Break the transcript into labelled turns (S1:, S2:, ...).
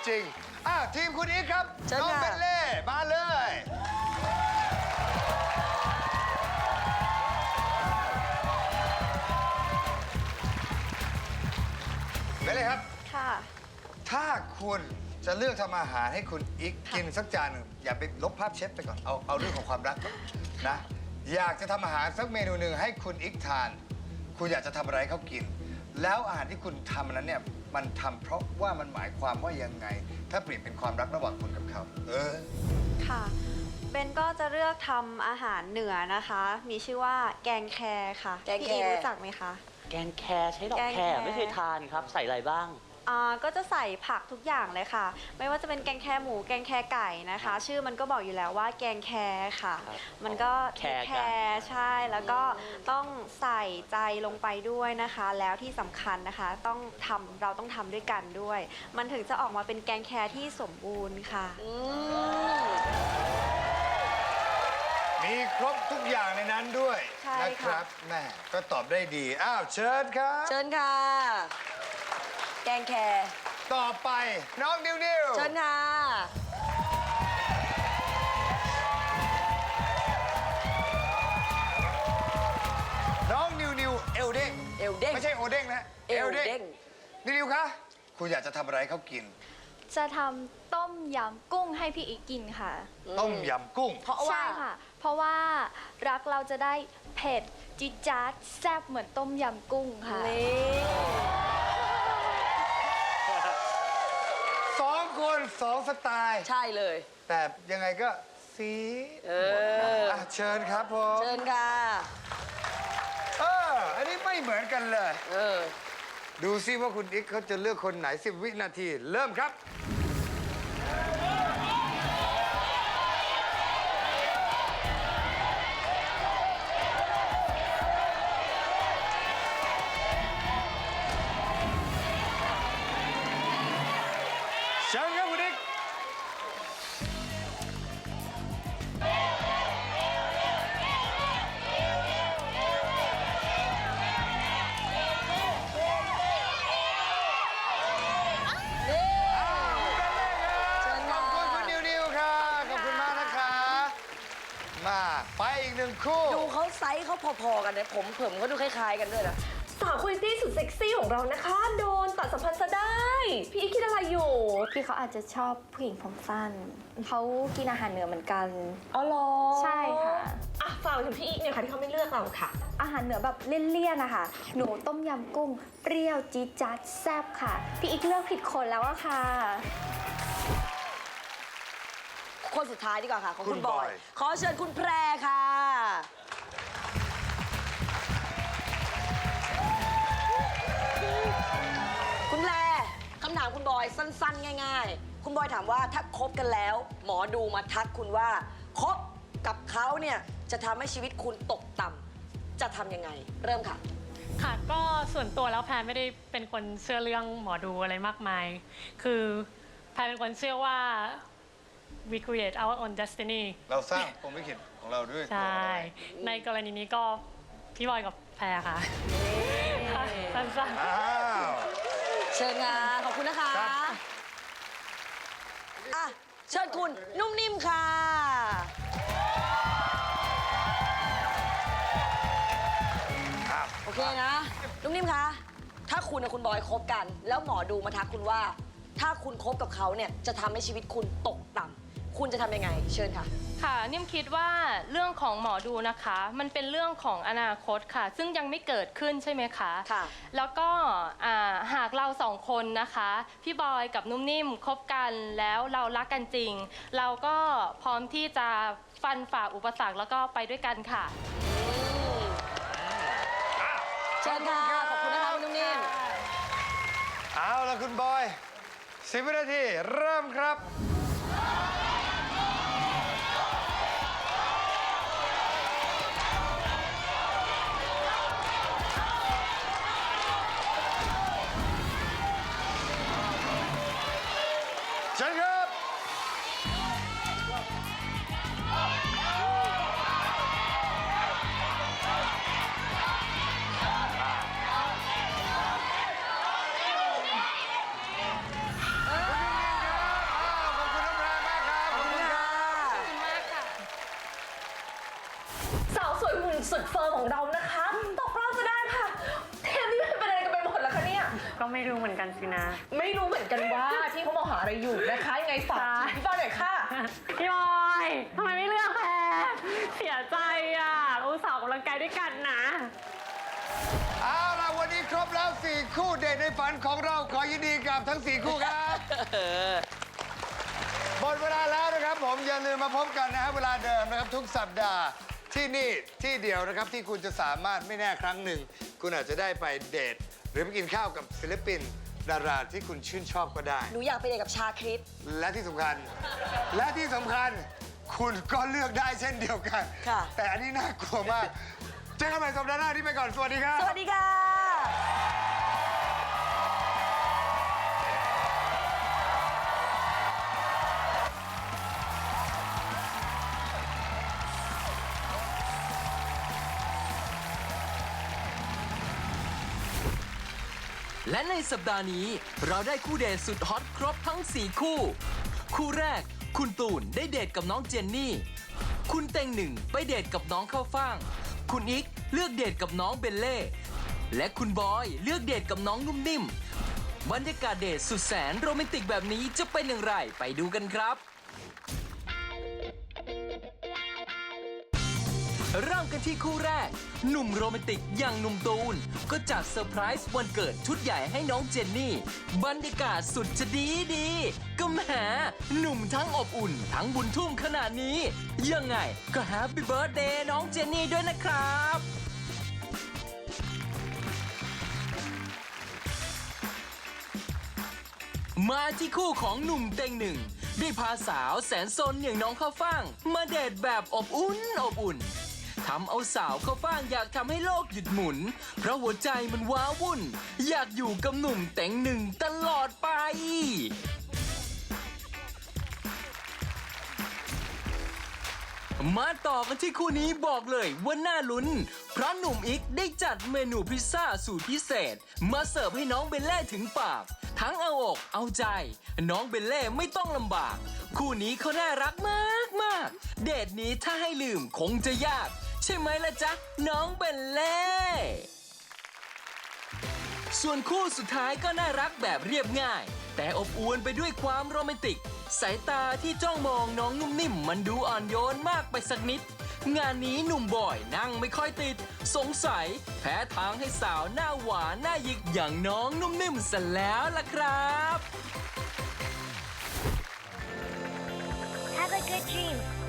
S1: เป็นจริงอ้าวทีมคุณอีกครับ
S2: เชิญ
S1: น้อง
S2: ค่ะ
S1: เบลเล่มาเลย เบลเล่ครับ
S3: ค่ะ
S1: ถ้าคุณจะเลือกทำอาหารให้คุณอีกกินสักจานหนึ่งอย่าไปลบภาพเชฟไปก่อนเอาเอาเรื่องของความรักก่อนนะ อยากจะทำอาหารสักเมนูหนึ่งให้คุณอีกทาน คุณอยากจะทำอะไรให้เขากิน แล้วอาหารที่คุณทำนั้นเนี่ย มันทำเพราะว่ามันหมายความว่ายังไง ถ้าเปลี่ยนเป็นความรักระหว่างคุณกับเขา เออ
S3: ค่ะเบนก็จะเลือกทำอาหารเหนือนะคะ มีชื่อว่าแกงแครค่ะ
S2: แกงแค
S3: พี่อีรู้จักไหมคะ
S4: แกงแครใช้ดอก
S3: แกง
S4: แค
S3: แค
S4: รไม่เคยทานครับ ใส่อะไรบ้าง
S3: อ่าก็จะใส่ผักทุกอย่างเลยค่ะ ไม่ว่าจะเป็นแกงแครหมูแกงแครไก่นะคะ ชื่อมันก็บอกอยู่แล้วว่าแกงแครค่ะ
S4: ครับ
S3: มันก็
S4: แครกัน
S3: แครใช่แล้วก็ต้องใส่ใจลงไปด้วยนะคะ แล้วที่สำคัญนะคะ ต้องทำเราต้องทำด้วยกันด้วย มันถึงจะออกมาเป็นแกงแครที่สมบูรณ์ค่ะ
S2: อืม
S1: มีครบทุกอย่างในนั้นด้วย
S3: ใช่
S1: นะ
S3: ค่ะ
S1: ครับแม่ก็ตอบได้ดี อ้าว เชิญครับ
S2: เชิญค่ะ แกงแคร
S1: ต่อไปน้องนิวนิว
S2: เชิญค่ะ
S1: น้องนิวนิวเอลเด้ง
S2: เอลเด้ง
S1: ไม่ใช่โอเด้งนะ
S2: เอลเด้ง
S1: นิวนิวคะคุณอยากจะทำอะไรให้เขากิน
S5: จะทำต้มยำกุ้งให้พี่อีกกินค่ะ
S1: ต้มยำกุ้ง
S2: เพราะว่า
S5: ใช่ค่ะ เพราะว่ารักเราจะได้เผ็ดจิ๊ดจ๊าดแซ่บเหมือนต้มยำกุ้งค่ะ
S2: นี่
S1: สอง คนสองสไตล์
S2: ใช่เลย
S1: แต่ยังไงก็สี
S2: เอ
S1: หมดนะ
S2: อ
S1: อะเชิญครับผม
S2: เชิญค่ะ
S1: เอออันนี้ไม่เหมือนกันเลย
S2: เออ
S1: ดูซิว่าคุณอีกเขาจะเลือกคนไหน 10 วินาที เริ่มครับ
S2: พอๆกันเนี่ยผมเผิมเขาดูคล้ายๆกันด้วยนะ
S6: สาวคุณตี้สุดเซ็กซี่ของเรานะคะ โดนตัดสัมพันธ์ซะได้ พี่อีคิดอะไรอยู่
S5: พี่เขาอาจจะชอบผู้หญิงผมสั้นเขากินอาหารเหนือเหมือนกัน
S6: อ๋อเหรอ
S5: ใช่ค่ะ
S6: อะฝากไปถึงพี่อีกเนี่ยค่ะที่เขาไม่เลือกเราค่ะ
S5: อาหารเหนือแบบเลี่ยนๆนะคะ หนูต้มยำกุ้ง เปรี้ยวจี๊ดจ๊าดแซ่บค่ะ พี่อีกเลือกผิดคนแล้วอะค่ะ
S2: คนสุดท้ายดีกว่าค่ะ ของ
S1: คุ
S2: คุณ
S1: ณ
S2: บบอ
S1: อย ย
S2: ขอเชิญคุณแพรค่ะำถามคุณบอยสั้นๆ ง่าย ๆ คุณบอยถามว่าถ้าคบกันแล้ว หมอดูมาทักคุณว่าคบกับเขาเนี่ยจะทำให้ชีวิตคุณตกต่ำจะทำยังไง เริ่มค่ะ
S7: ค่ะก็ส่วนตัวแล้วแพรไม่ได้เป็นคนเชื่อเรื่องหมอดูอะไรมากมาย คือแพรเป็นคนเชื่อว่า we create our own destiny
S1: เราสร้างผมไม่ขิดของเราด้วยตัว
S7: ใช่
S1: เราเอง
S7: ในกรณีนี้ก็พี่บอยกับแพรค่ะค่ะสั้นๆ
S1: อ้าว
S2: เชิญค่ะขอบ คุณนะคะ
S1: ครับ
S2: อะ เชิญคุณนุ่มนิ่มค่ะ
S1: อ้าว
S2: โอเคนะ นุ่มนิ่มคะ ถ้าคุณกับคุณบอยคบกัน แล้วหมอดูมาทักคุณว่า ถ้าคุณคบกับเขาเนี่ย จะทำให้ชีวิตคุณตกต่ำ คุณจะทำยังไง เชิญค่ะ
S8: ค่ะนิ่มคิดว่าเรื่องของหมอดูนะคะ มันเป็นเรื่องของอนาคตค่ะ ซึ่งยังไม่เกิดขึ้นใช่ไหมคะ
S2: ค่ะ
S8: แล้วก็อ่าหากเราสองคนนะคะ พี่บอยกับนุ่มนิ่มคบกันแล้วเรารักกันจริง เราก็พร้อมที่จะฟันฝ่าอุปสรรคแล้วก็ไปด้วยกันค่ะ
S2: เชิญค่ะ ขอบคุณนะคะคุณนุ่มนิ่ม
S1: เอาละคุณบอยสิบวินาที เริ่มครับ สุดเฟิร์มของเรานะคะตกรอบจะ
S7: ได้
S6: ค่ะ เทปนี้
S7: มัเป็นอะไร
S6: กันไปหมดแล้วคะ
S7: เนี่
S6: ย
S7: ก็ไม่รู้เหมือนกันสินะ
S6: ไม่รู้เหมือนกันว่า ที่เขามองหาอะไรอยู่นะคะยังไงฝากพี่บอลหน่อยค่ะ
S7: พี่บอยทำไมไม่เลือกแพรเสียใจอะเราอุตส่าห์ออกกำลังกายด้วยกันนะ
S1: เอาล่ะวันนี้ครบแล้ว 4 คู่เดทในฝันของเราขอยินดีกับทั้ง 4 คู่ครับหมดเวลาแล้วนะครับผมอย่าลืมมาพบกันนะครับเวลาเดิมนะครับทุกสัปดาห์ ที่นี่ที่เดียวนะครับที่คุณจะสามารถไม่แน่ครั้งหนึ่ง คุณอาจจะได้ไปเดท หรือไปกินข้าวกับศิลปิน ดาราที่คุณชื่นชอบก็ได้
S2: หนูอยากไปเดทกับชาคริส
S1: และที่สำคัญ และที่สำคัญคุณก็เลือกได้เช่นเดียวกัน
S2: ค่ะ
S1: แต่อันนี้น่ากลัวมาก เจอกันใหม่สัปดาห์หน้าที่ไปก่อน สวัสดีครับ
S2: สวัสดีค่ะ
S9: และในสัปดาห์นี้เราได้คู่เดทสุดฮอตครบทั้ง 4 คู่ คู่แรก คุณตูนได้เดทกับน้องเจนนี่ คุณเต็งหนึ่งไปเดทกับน้องข้าวฟ่าง คุณอิกเลือกเดทกับน้องเบลเล่ และคุณบอยเลือกเดทกับน้องนุ่มนิ่ม บรรยากาศเดทสุดแสนโรแมนติกแบบนี้จะเป็นอย่างไรไปดูกันครับ เริ่มกันที่คู่แรก หนุ่มโรแมนติกอย่างหนุ่มตูน ก็จัดเซอร์ไพรส์วันเกิดชุดใหญ่ให้น้องเจนนี่ บรรยากาศสุดจะดีดี ก็แหมหนุ่มทั้งอบอุ่น ทั้งบุญทุ่มขนาดนี้ ยังไงก็แฮปปี้เบิร์ดเดย์น้องเจนนี่ด้วยนะครับมาที่คู่ของหนุ่มเต็งหนึ่ง ได้พาสาวแสนซนอย่างน้องข้าวฟ่าง มาเดทแบบอบอุ่นอบอุ่น ทำเอาสาวเข้าฟ่างอยากทำให้โลกหยุดหมุน เพราะหัวใจมันว้าวุ่น อยากอยู่กับหนุ่มเต็งหนึ่งตลอดไป มาต่อกันที่คู่นี้บอกเลยว่าน่าลุ้น เพราะหนุ่มอิกได้จัดเมนูพิซซ่าสูตรพิเศษ มาเสิร์ฟให้น้องเบลเล่ถึงปาก ทั้งเอาอกเอาใจ น้องเบลเล่ไม่ต้องลำบาก คู่นี้เขาน่ารักมากมากๆเดทนี้ถ้าให้ลืมคงจะยาก ใช่ไหมล่ะจ๊ะ น้องเบลเล่ ส่วนคู่สุดท้ายก็น่ารักแบบเรียบง่าย แต่อบอวลไปด้วยความโรแมนติก สายตาที่จ้องมองน้องนุ่มนิ่มมันดูอ่อนโยนมากไปสักนิด งานนี้หนุ่มบอยนั่งไม่ค่อยติด สงสัย แพ้ทางให้สาวหน้าหวานหน้าหยิกอย่างน้องนุ่มนิ่มซะแล้วล่ะครับ
S10: Have a good dream.